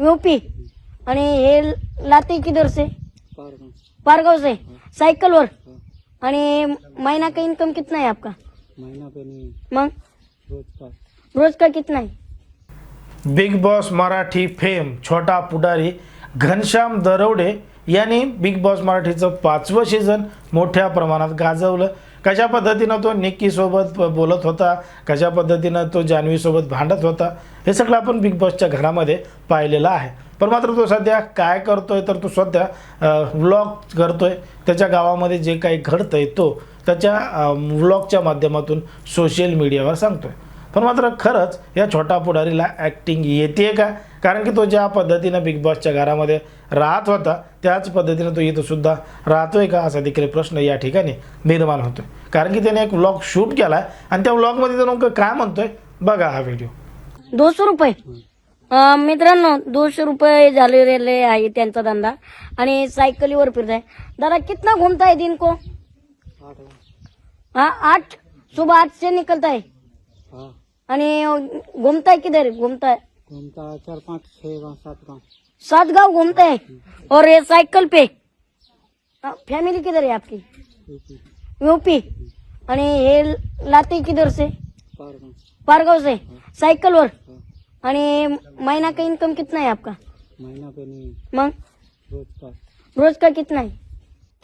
UP आणि हे लाते किधर से पारगाव से साइकिल वर आणि महीना का इनकम कितना है आपका? महीना पे नहीं. मग? रोज का? रोज का कितना है बिग बॉस मराठी फेम छोटा पुढारी घनश्याम दरवडे यांनी बिग बॉस मराठीचं पाचवं सीझन मोठ्या प्रमाणात गाजवलं. कशा पद्धतीनं तो निक्कीसोबत बोलत होता? कशा पद्धतीनं तो जान्हवीसोबत भांडत होता? हे सगळं आपण बिग बॉसच्या घरामध्ये पाहिलेलं आहे. पण मात्र तो सध्या काय करतोय तर तो सध्या व्लॉग करतोय. त्याच्या गावामध्ये जे काही घडतंय तो त्याच्या व्लॉगच्या माध्यमातून सोशल मीडियावर सांगतोय. पण मात्र खरंच या छोटा पुढारीला ॲक्टिंग येते का? कारण की तो ज्या पद्धतीनं बिग बॉसच्या घरामध्ये राहत होता त्याच पद्धतीनं तो इथं सुद्धा राहतोय का? असा देखील प्रश्न या ठिकाणी निर्माण होतोय. कारण की त्याने एक व्लॉग शूट केला आहे आणि त्या व्लॉगमध्ये तो नेमकं काय म्हणतोय? बघा हा व्हिडिओ दोनशे रुपये. अं, मित्रांनो दोनशे रुपये झालेले आहे त्यांचा धंदा. आणि सायकलीवर फिरताय. दादा कितना घूमता है दिन को? आठ. हाँ आठ? सुबह आठ से निकलता है हाँ. आणि घूमता है किधर? घूमता है घूमता है चार पाँच गाँव सात गाँव. सात गांव घूमता है और ये साइकिल पे? फैमिली किधर है आपकी यूपी. आणि हे लाते किधर से पारगाव. पारगाव से साइकिल वर आणि महीना का इनकम कितना है आपका? महीना पे नहीं. मग? रोज का? रोज का कितना है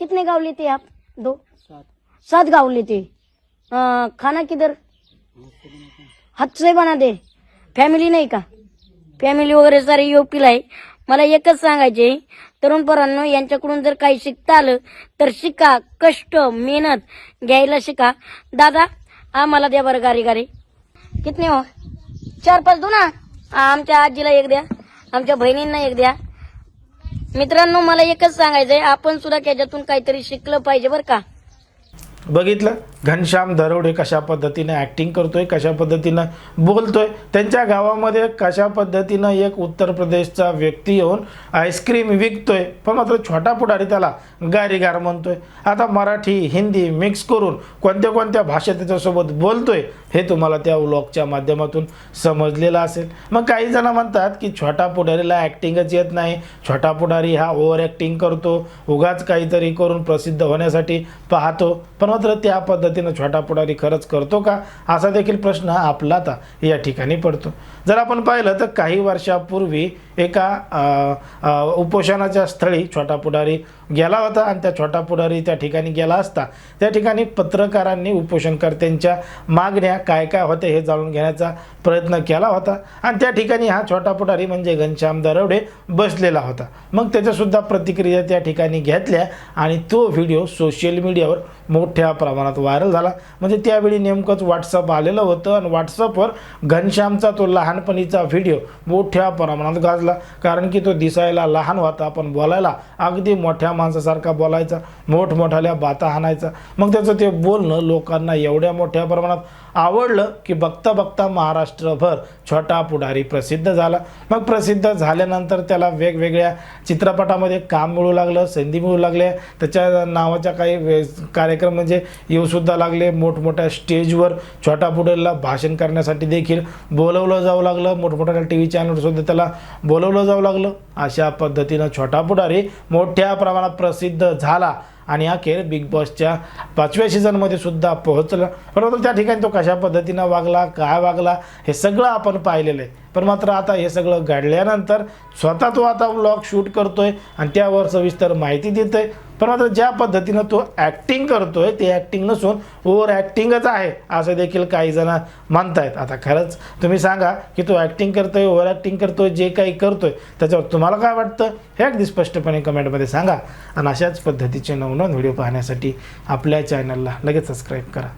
कितने गाँव लेते हैं आप? दो? सात. सात गाँव लेते. हैं खाना किधर? हातचे बना दे. फॅमिली नाही का? फॅमिली वगैरे सारे योपीला आहे. मला एकच सांगायचे तरुण पोरांनो यांच्याकडून जर काही शिकता आलं तर शिका. कष्ट मेहनत घ्यायला शिका. दादा आम्हाला द्या बरं गारी गारी. कितने हो? चार पाच दो ना? आमच्या आजीला एक द्या. आमच्या बहिणींना एक द्या. मित्रांनो मला एकच सांगायचंय आपण सुद्धा त्याच्यातून काहीतरी शिकलं पाहिजे बरं का? बघितलं? घनश्याम दरोडे कशा पद्धतीनं ॲक्टिंग करतोय कशा पद्धतीनं बोलतोय? त्यांच्या गावामध्ये कशा पद्धतीनं एक उत्तर प्रदेशचा व्यक्ती येऊन आईस्क्रीम विकतोय? पण मात्र छोटा पुढारी त्याला गारीगार म्हणतोय. आता मराठी हिंदी मिक्स करून कोणत्या कोणत्या भाषेत त्याच्यासोबत बोलतोय हे तुम्हाला त्या व्लॉगच्या माध्यमातून समजलेलं असेल. मग काही जण म्हणतात की छोटा पुढारीला ॲक्टिंगच येत नाही. छोटा पुढारी हा ओव्हर ॲक्टिंग करतो. उगाच काहीतरी करून प्रसिद्ध होण्यासाठी पाहतो. पण मात्र त्या पद्धतीनं छोटा पुढारी खरंच करतो का? असा देखील प्रश्न आपला आता या ठिकाणी पडतो. जर आपण पाहिलं तर काही वर्षापूर्वी एका उपोषणाच्या स्थळी छोटा पुढारी गेला होता आणि त्या छोटा पुढारी त्या ठिकाणी गेला असता. त्या ठिकाणी पत्रकारांनी उपोषणकर्त्यांच्या मागण्या काय काय होत्या हे जाणून घेण्याचा प्रयत्न केला होता. आणि त्या ठिकाणी हा छोटा पुढारी म्हणजे घनश्याम दरवडे बसलेला होता. मग त्याच्यासुद्धा प्रतिक्रिया त्या ठिकाणी घेतल्या आणि तो व्हिडिओ सोशल मीडियावर मोठ्या प्रमाणात व्हायरल झाला. म्हणजे त्यावेळी नेमकंच व्हॉट्सअप आलेलं होतं आणि व्हॉट्सअपवर घनश्यामचा तो लहानपणीचा व्हिडिओ मोठ्या प्रमाणात गाजला. कारण की तो दिसायला लहान होता. पण बोलायला अगदी मोठ्या माणसासारखा बोलायचा. मोठमोठ्याल्या बाता हाणायचा. मग त्याचं ते बोलणं लोकांना एवढ्या मोठ्या प्रमाणात आवडलं की बघता बघता महाराष्ट्रभर छोटा पुढारी प्रसिद्ध झाला. मग प्रसिद्ध झाल्यानंतर त्याला वेगवेगळ्या चित्रपटामध्ये काम मिळू लागलं संधी मिळू लागल्या. त्याच्या नावाच्या काही वे- कार्यक्रम म्हणजे येऊसुद्धा लागले. मोठमोठ्या स्टेजवर छोटा पुढारीला भाषण करण्यासाठी देखील बोलवलं जाऊ लागलं. मोठमोठ्या टी व्ही चॅनलसुद्धा त्याला बोलवलं जाऊ लागलं. अशा पद्धतीनं छोटा पुढारी मोठ्या प्रमाणात प्रसिद्ध झाला. आणि अखेर बिग बॉसच्या पाचव्या सीझनमध्ये सुद्धा पोहोचला. परंतु त्या ठिकाणी तो कशा पद्धतीनं वागला काय वागला हे सगळं आपण पाहिलेलं आहे. पण मात्र आता हे सगळं घडल्यानंतर स्वतः तो आता व्लॉग शूट करतो आहे आणि त्यावर सविस्तर माहिती देतोय. पण मात्र ज्या पद्धतीनं तो ॲक्टिंग करतोय ते ॲक्टिंग नसून ओव्हर ॲक्टिंगच आहे असं देखील काही जण म्हणतायत. आता खरंच तुम्ही सांगा की तो ॲक्टिंग करतोय ओव्हर ॲक्टिंग करतोय जे काही करतोय त्याच्यावर तुम्हाला काय वाटतं? हे अगदी स्पष्टपणे कमेंटमध्ये सांगा. आणि अशाच पद्धतीचे नवनवीन व्हिडिओ पाहण्यासाठी आपल्या चॅनलला लगेच सबस्क्राईब करा.